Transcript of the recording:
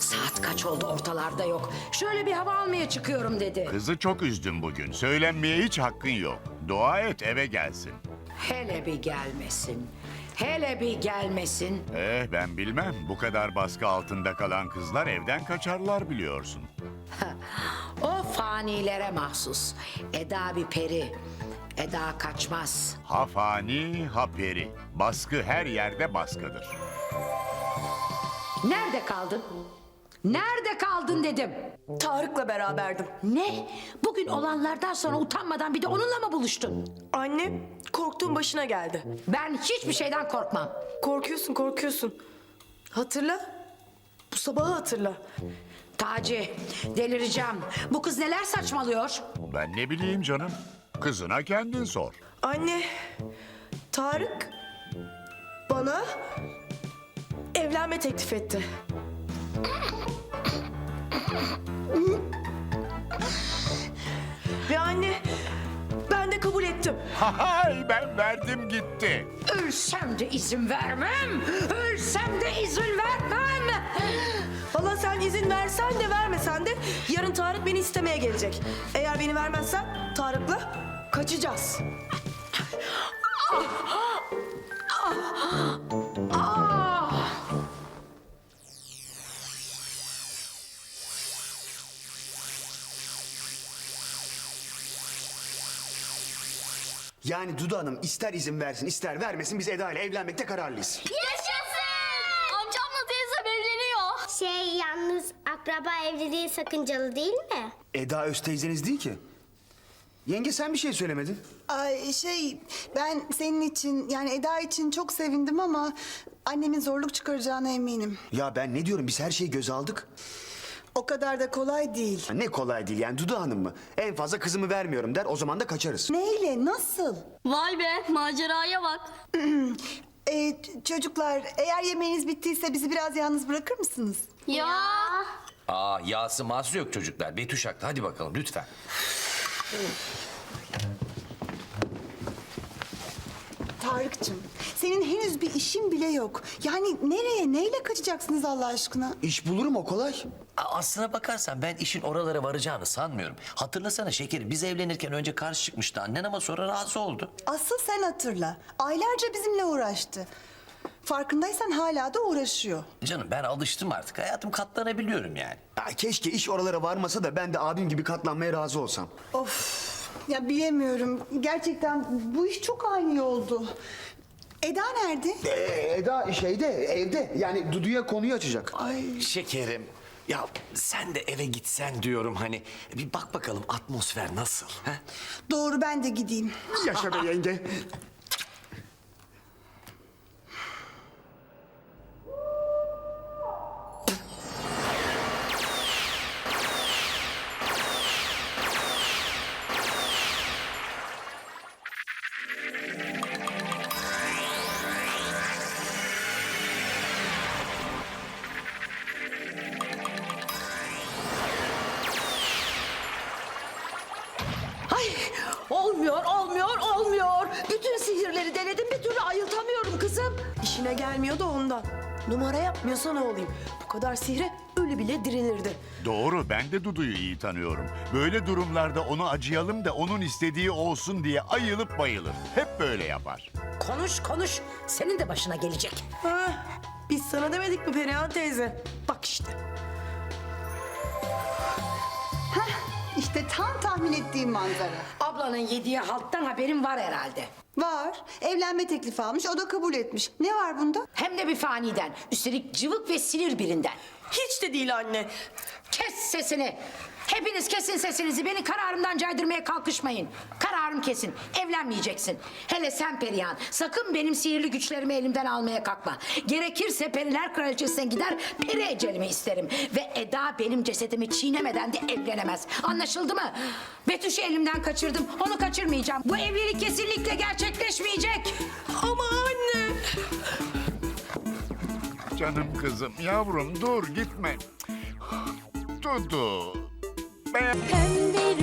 Saat kaç oldu ortalarda yok. Şöyle bir hava almaya çıkıyorum dedi. Kızı çok üzdüm bugün. Söylenmeye hiç hakkın yok. Dua et eve gelsin. Hele bir gelmesin. Hele bir gelmesin. Eh ben bilmem. Bu kadar baskı altında kalan kızlar evden kaçarlar biliyorsun. O fanilere mahsus. Eda bir peri. Eda kaçmaz. Ha fani ha peri. Baskı her yerde baskıdır. Nerede kaldın? Nerede kaldın dedim. Tarık'la beraberdim. Ne? Bugün olanlardan sonra utanmadan bir de onunla mı buluştun? Anne korktuğum başına geldi. Ben hiçbir şeyden korkmam. Korkuyorsun korkuyorsun. Hatırla. Bu sabahı hatırla. Taci, delireceğim. Bu kız neler saçmalıyor? Ben ne bileyim canım. Kızına kendin sor. Anne Tarık bana evlenme teklif etti. Ve anne ben de kabul ettim. Hay ben verdim gitti. Ölsem de izin vermem. Ölsem de izin vermem. Valla sen izin versen de vermesen de yarın Tarık beni istemeye gelecek. Eğer beni vermezsen Tarık'la kaçacağız. Yani Dudu Hanım ister izin versin ister vermesin biz Eda ile evlenmekte kararlıyız. Yaşasın! Amcamla teyzem evleniyor. Şey yalnız akraba evliliği sakıncalı değil mi? Eda öz teyzeniz değil ki. Yenge sen bir şey söylemedin. Ay şey ben senin için yani Eda için çok sevindim ama annemin zorluk çıkaracağına eminim. Ya ben ne diyorum biz her şeyi göze aldık. O kadar da kolay değil. Ne kolay değil yani Dudu Hanım mı? En fazla kızımı vermiyorum der o zaman da kaçarız. Neyle nasıl? Vay be maceraya bak. Ee, ç- çocuklar eğer yemeğiniz bittiyse bizi biraz yalnız bırakır mısınız? Ya. Aa yağsı mağsı yok çocuklar. Betüş haklı. Hadi bakalım lütfen. Tarık'cığım senin henüz bir işin bile yok. Yani nereye neyle kaçacaksınız Allah aşkına? İş bulurum o kolay. Aslına bakarsan ben işin oralara varacağını sanmıyorum. Hatırlasana şekerim biz evlenirken önce karşı çıkmıştı annen ama sonra razı oldu. Asıl sen hatırla. Aylarca bizimle uğraştı. Farkındaysan hala da uğraşıyor. Canım ben alıştım artık. Hayatım katlanabiliyorum yani. Ya keşke iş oralara varmasa da ben de abim gibi katlanmaya razı olsam. Of ya bilemiyorum. Gerçekten bu iş çok ani oldu. Eda nerede? Ee, Eda şeyde evde yani Dudu'ya konuyu açacak. Şekerim. Ya sen de eve gitsen diyorum hani. Bir bak bakalım atmosfer nasıl? He? Doğru ben de gideyim. Yaşa be yenge. İşine gelmiyor da ondan. Numara yapmıyorsa ne olayım? Bu kadar sihre ölü bile dirilirdi. Doğru ben de Dudu'yu iyi tanıyorum. Böyle durumlarda onu acıyalım da onun istediği olsun diye ayılıp bayılır. Hep böyle yapar. Konuş konuş. Senin de başına gelecek. Ha, biz sana demedik mi Perihan teyze? Bak işte. İşte tam tahmin ettiğim manzara. Ablanın yediği halttan haberin var herhalde. Var. Evlenme teklifi almış. O da kabul etmiş. Ne var bunda? Hem de bir faniden. Üstelik cıvık ve sinir birinden. Hiç de değil anne. Kes sesini. Hepiniz kesin sesinizi. Beni kararımdan caydırmaya kalkışmayın. Kararım kesin. Evlenmeyeceksin. Hele sen Perihan. Sakın benim sihirli güçlerimi elimden almaya kalkma. Gerekirse Periler Kraliçesi'ne gider peri ecelimi isterim. Ve Eda benim cesedimi çiğnemeden de evlenemez. Anlaşıldı mı? Betüş'ü elimden kaçırdım. Onu kaçırmayacağım. Bu evlilik kesinlikle gerçekleşmeyecek. Ama anne. Canım kızım yavrum dur gitme. Dudu. Ben...